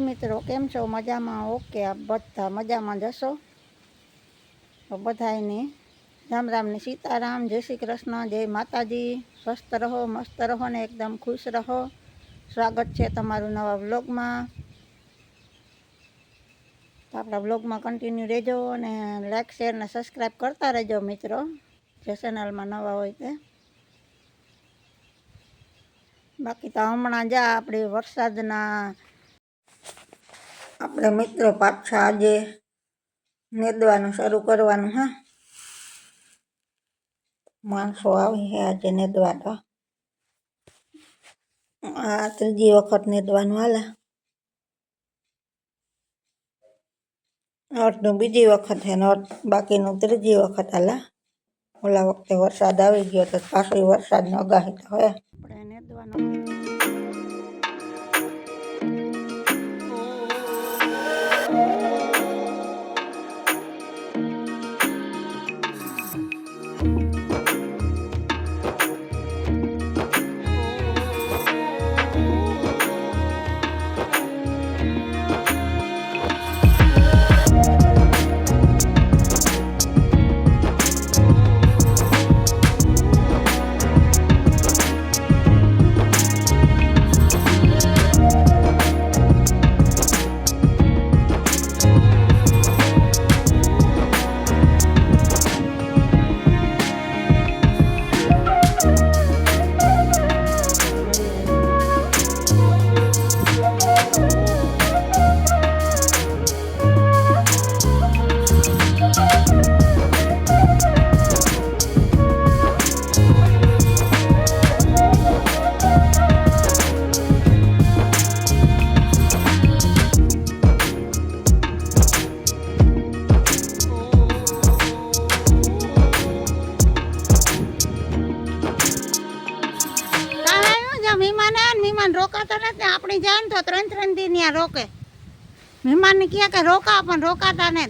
મિત્રો, કેમ છો? મજામાં ઓકે આપ બધા મજામાં જશો તો બધાને રામ રામની સીતારામ, જય શ્રી કૃષ્ણ, જય માતાજી. સ્વસ્થ રહો, મસ્ત રહો ને એકદમ ખુશ રહો. સ્વાગત છે તમારું નવા વ્લોગમાં. તો આપણા વ્લોગમાં કન્ટિન્યુ રહેજો અને લાઇક શેર ને સબસ્ક્રાઈબ કરતા રહેજો મિત્રો, જે ચેનલમાં નવા હોય તે. બાકી તો હમણાં જા આપણે વરસાદના આપણે મિત્રો પાછા આજે નેદવાનું શરૂ કરવાનું, હા? માણસો આવી છે આજે નેદવા તો આ ત્રીજી વખત નેદવાનું, હાલે. અર્ધનું બીજી વખત છે ને બાકીનું ત્રીજી વખત, હાલે. ઓલા વખતે વરસાદ આવી ગયો તો પાછો વરસાદનો અગાહી તો હોય. આપણે નેદવાનું. મહેમાન રોકાતો નથી ને આપણે જાય તો ત્રણ ત્રણ દિન ત્યાં રોકે. મહેમાન ને કહે કે રોકા પણ રોકાતા ને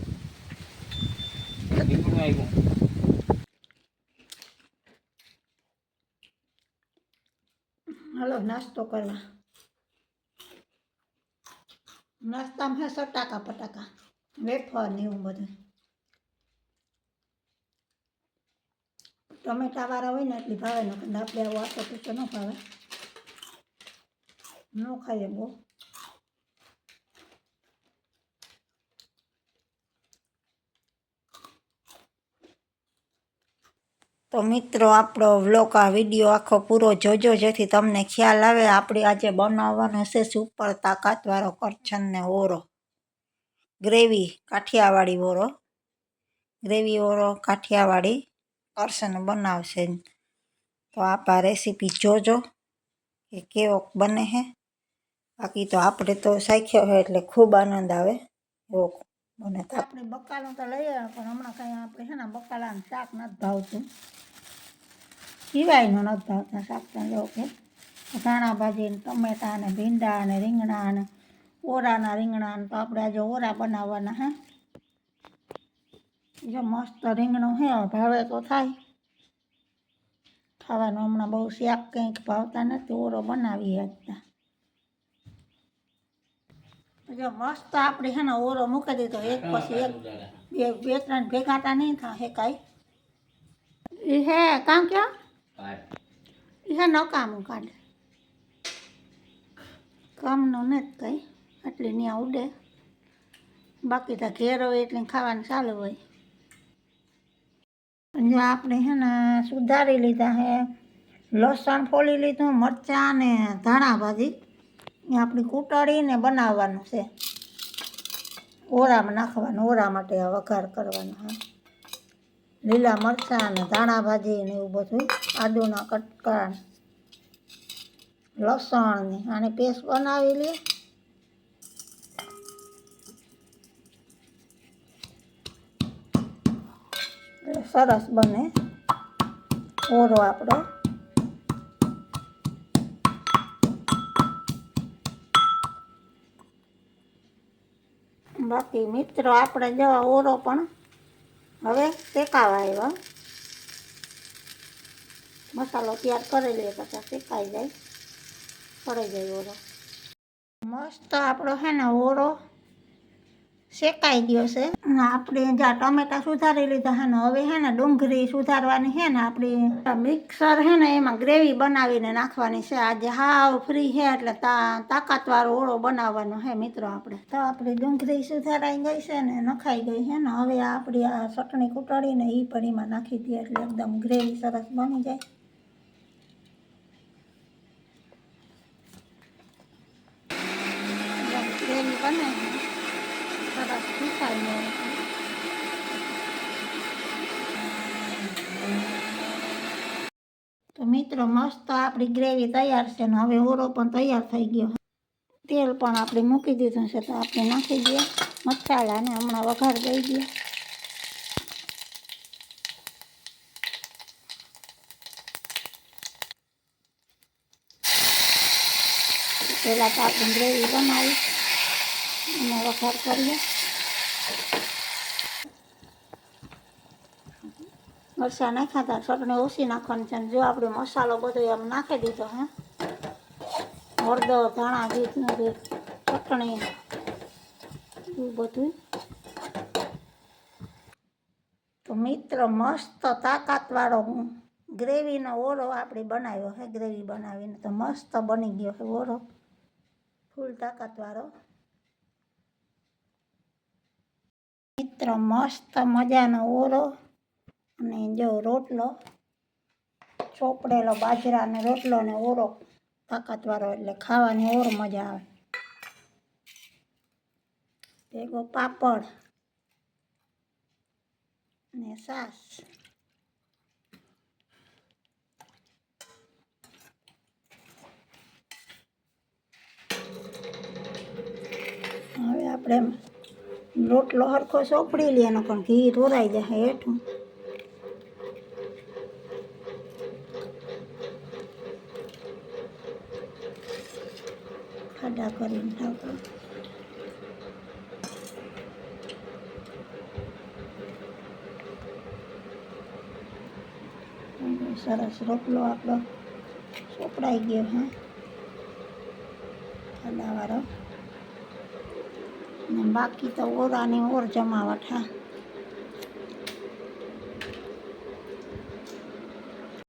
હાલો, નાસ્તો કરવા. નાસ્તામાં હે સટાકા પટાકા, વેફર ને એવું બધું. ટમેટા વાળા હોય ને, એટલી ભાવે ને આપણે આવું આટલો પીતો ન ભાવે. ન ખાઈએ તો મિત્રો, આપણો વ્લોગ આ વીડિયો આખો પૂરો જોજો, જેથી તમને ખ્યાલ આવે. આપણે આજે બનાવવાનું છે સુપર તાકાતવાળો કરછનને ઓરો. ગ્રેવી, કાઠિયાવાડી ઓરો. ગ્રેવી ઓરો, કાઠિયાવાડી કરછન બનાવશે. તો આપ આ રેસીપી જોજો કે કેવો બને છે બાકી તો આપણે તો શીખ્યો હોય એટલે ખૂબ આનંદ આવે. એવો મને તો. આપણે બકાલું તો લઈએ પણ હમણાં કંઈ આપણે છે ને બકાલાનું શાક નથી ભાવતું. સિવાયનું નથી ભાવતા શાક તો જો કે. ધાણા ભાજી ને ટમેટા ને ભીંડા ને રીંગણા ને ઓરાના રીંગણા ને તો આપણે આજે ઓરા બનાવવાના હે. જો મસ્ત રીંગણું હે ભાવે તો થાય. ખાવાનું હમણાં બહુ શાક કંઈક ભાવતા નથી, ઓરો બનાવીએ હતા જો મસ્ત આપણે છે ને ઓરો મૂકી દીધો. એક પછી એક બે બે ત્રણ ભેગા તા નહીં થાય હે કાંઈ. એ હે કામ ક્યાં? એ હે નકામું કાઢે કામનું નથી કંઈ એટલી ત્યાં ઉડે. બાકી તો ઘેર હોય એટલે ખાવાનું ચાલુ હોય. જો આપણે છે ને સુધારી લીધા હે લસણ ફોલી લીધું મરચાં ને ધાણા ભાજી. એ આપણી કૂટાડીને બનાવવાનું છે. ઓરામાં નાખવાનું, ઓરા માટે વઘાર કરવાનો, હા. લીલા મરચાં અને ધાણા ભાજી ને એવું બધું, આદુના કટકા લસણ ને, આને પેસ્ટ બનાવી લે. સરસ બને. ઓરો આપણો. બાકી મિત્રો, આપણે જેવા ઓરો પણ હવે શેકાવા આવ્યા. મસાલો તૈયાર કરી લઈએ પછી શેકાઈ જાય. પડી જાય ઓરો. મસ્ત આપણો છે ને ઓરો શેકાઈ ગયો છે. આપણે જ્યાં ટમેટા સુધારી લીધા ને, હવે હે ને ડુંગળી સુધારવાની છે ને, આપણી મિક્સર છે ને, એમાં ગ્રેવી બનાવીને નાખવાની છે. આજે હાવ ફ્રી છે, એટલે તાકાતવાળો ઓળો બનાવવાનો છે મિત્રો આપણે. તો આપણી ડુંગળી સુધારાઈ ગઈ છે ને, નખાઈ ગઈ છે ને, હવે આપણી આ ચટણી કૂટાડીને એ પણ એમાં નાખી દઈએ, એટલે એકદમ ગ્રેવી સરસ બની જાય. ગ્રેવી બને તો મિત્રો, મસ્ત આપણી ગ્રેવી તૈયાર છે ને હવે ઓરો પણ તૈયાર થઈ ગયો તેલ પણ આપણે મૂકી દીધું છે તો આપણે નાખી દઈએ મસાલાને હમણાં વઘાર દઈ દઈએ. પહેલાં તો આપણે ગ્રેવી બનાવી અને વઘાર કરીએ મરચાં નાખ્યા હતા, ચટણી ઓછી નાખવાની છે જો આપણે મસાલો બધો એમ નાખી દીધો, હે? હળદર, ધાણા બધું ચટણી બધું. તો મિત્ર, મસ્ત તાકાતવાળો ગ્રેવીનો ઓરો આપણે બનાવ્યો છે ગ્રેવી બનાવીને તો મસ્ત બની ગયો છે ઓળો. ફૂલ તાકાતવાળો. મિત્ર મસ્ત મજાનો ઓરો અને જો રોટલો, ચોપડેલો બાજરાનો રોટલો ને ઓરો તાકાતવાળો એટલે ખાવાની ઓર મજા આવે. ભેગો પાપડ અને સાસ. હવે આપણે રોટલો હરખો સોપડી એનો પણ ઘી ધોરાઈ જાય હેઠું. ખાડા કરીને ઢાંકણ સરસ રોટલો આપણો સોપડાઈ ગયો હે. ખાડાવાળો. બાકી તો ઓરાની ઓર જમાવટ હા.